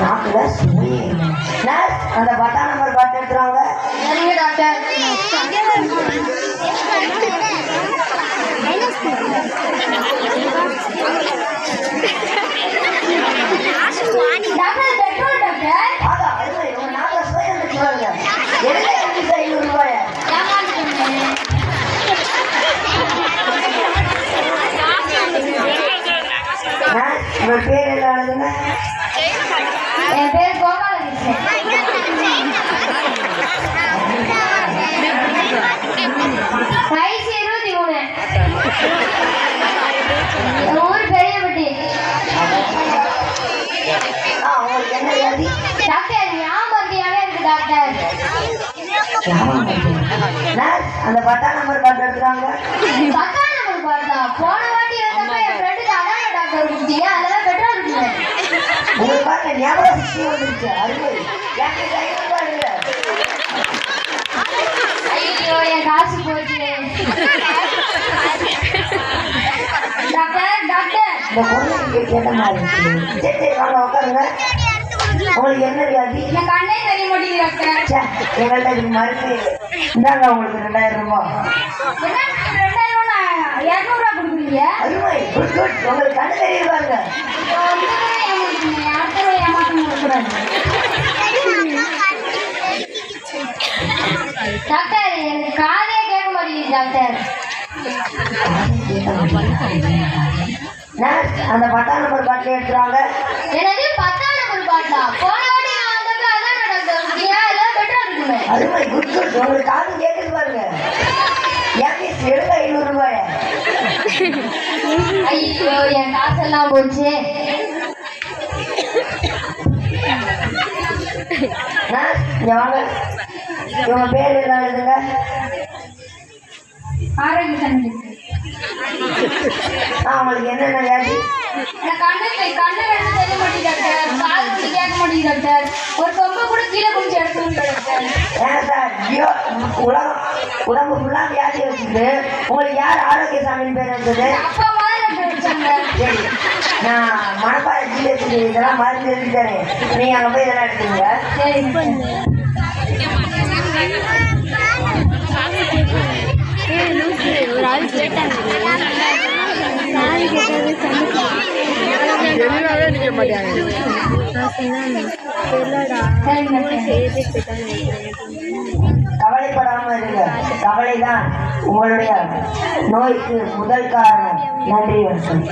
நாக்குல சுமி நர்ஸ் அந்த பட்டா நம்பர் பாட்டு எடுத்துருவாங்க சரிங்க டாக்டர் நாக்குல சுவை வந்துச்சு பாருங்க ஐநூறு ரூபாய ஏமாந்துட்டேன் நர்ஸ் உங்க பேர் என்ன எழுதுங்க என் பேர் கோபாலகிருஷ்ணன். வயசு இருபத்தி மூணு. ஊர் உங்களுக்கு என்ன வியாதி டாக்டர் இருக்கு அந்த பட்டா நம்பர் பாட்டு எடுத்துருவாங்க பத்தாம் நம்பர் பார்த்தா போன வாட்டி வந்தப்ப என் ஃப்ரெண்டுக்கு அதான கொடுத்தீங்க அதெல்லாம் பெட்ரோல் இருக்குங்க உங்களுக்கு பாருங்க ஞாபக சக்தி வந்துருச்சு. அருமை. ஐயோ என் காசு போச்சு. Doctor doctor. இந்த பொண்ணு நீங்க கேட்ட மாதிரி. சரி சரி வாங்க உட்காருங்க. உங்களுக்கு என்ன வியாதி? என் கண்ணே தெரிய மாட்டேங்குது டாக்டர். எங்கள்கிட்ட இதுக்கு மருந்து. இந்தாங்க உங்களுக்கு ரெண்டாயிரம் ரூபாய் என்ன ரெண்டாயிரம் நான் இரநூறுவா கொடுக்குறீங்க அருமை குட் குட் உங்களுக்கு கண்ணு தெரியுது பாருங்க ஒருத்தரும் ஏமாத்துறீங்க யார்த்தரும் ஏமாற்றம் கொடுக்கூடாது டாக்டர் எனக்கு காதே கேட்க மாட்டேங்குது டாக்டர். அந்த பட்டா நம்பர் பாட்டில் எடுத்துருவாங்க. எனது பத்தாம் நம்பர் பாட்டா? போன வாட்டி நான் வந்தப்ப அதான் டாக்டர்? கொடுத்தீங்க அதெல்லாம் பெட்ரோல் இருக்குமே அருமை குட் குட் உங்களுக்கு காது கேட்குது பாருங்க. ஐநூறு ரூபாய? ஐயோ என் காசெல்லாம் போச்சு. இவங்க பேர் என்ன எழுதுங்க? ஆரோக்கிய சந்தை ஆ உங்களுக்கு என்னென்ன வியாதி கண்ணு தெ- கண்ணு ரெண்டு தெரிய மாட்டேங்குது டாக்டர். காது வந்து கேட்க மாட்டேங்குது டாக்டர். ஒரு கொம்பை கூட கீழே குடிச்சு எடுத்துருங்க டாக்டர். ஏன் சார் ஐயோ உலகம் உடம்பு ஃபுல்லாக வியாதி வச்சுட்டு உங்களுக்கு யார் ஆரோக்கிய சாமியின் பேர் இருந்தது அப்பா மாதிரி டாக்டர் வச்சாங்க. சரி நான் மணப்பாறை ஜிஹெச்சுக்கு இதெல்லாம் மருந்து எழுதி நீங்கள் அங்கே போய் இதெல்லாம் எடுத்துங்க சரி ஒரு ஆள் கேட்டாங்க தெளிவாகவே நிற்க மாட்டாங்க கவலைப்படாமல் இருங்க. கவலை தான் உங்களுடைய நோய்க்கு முதல் காரணம். நன்றி வணக்கம்.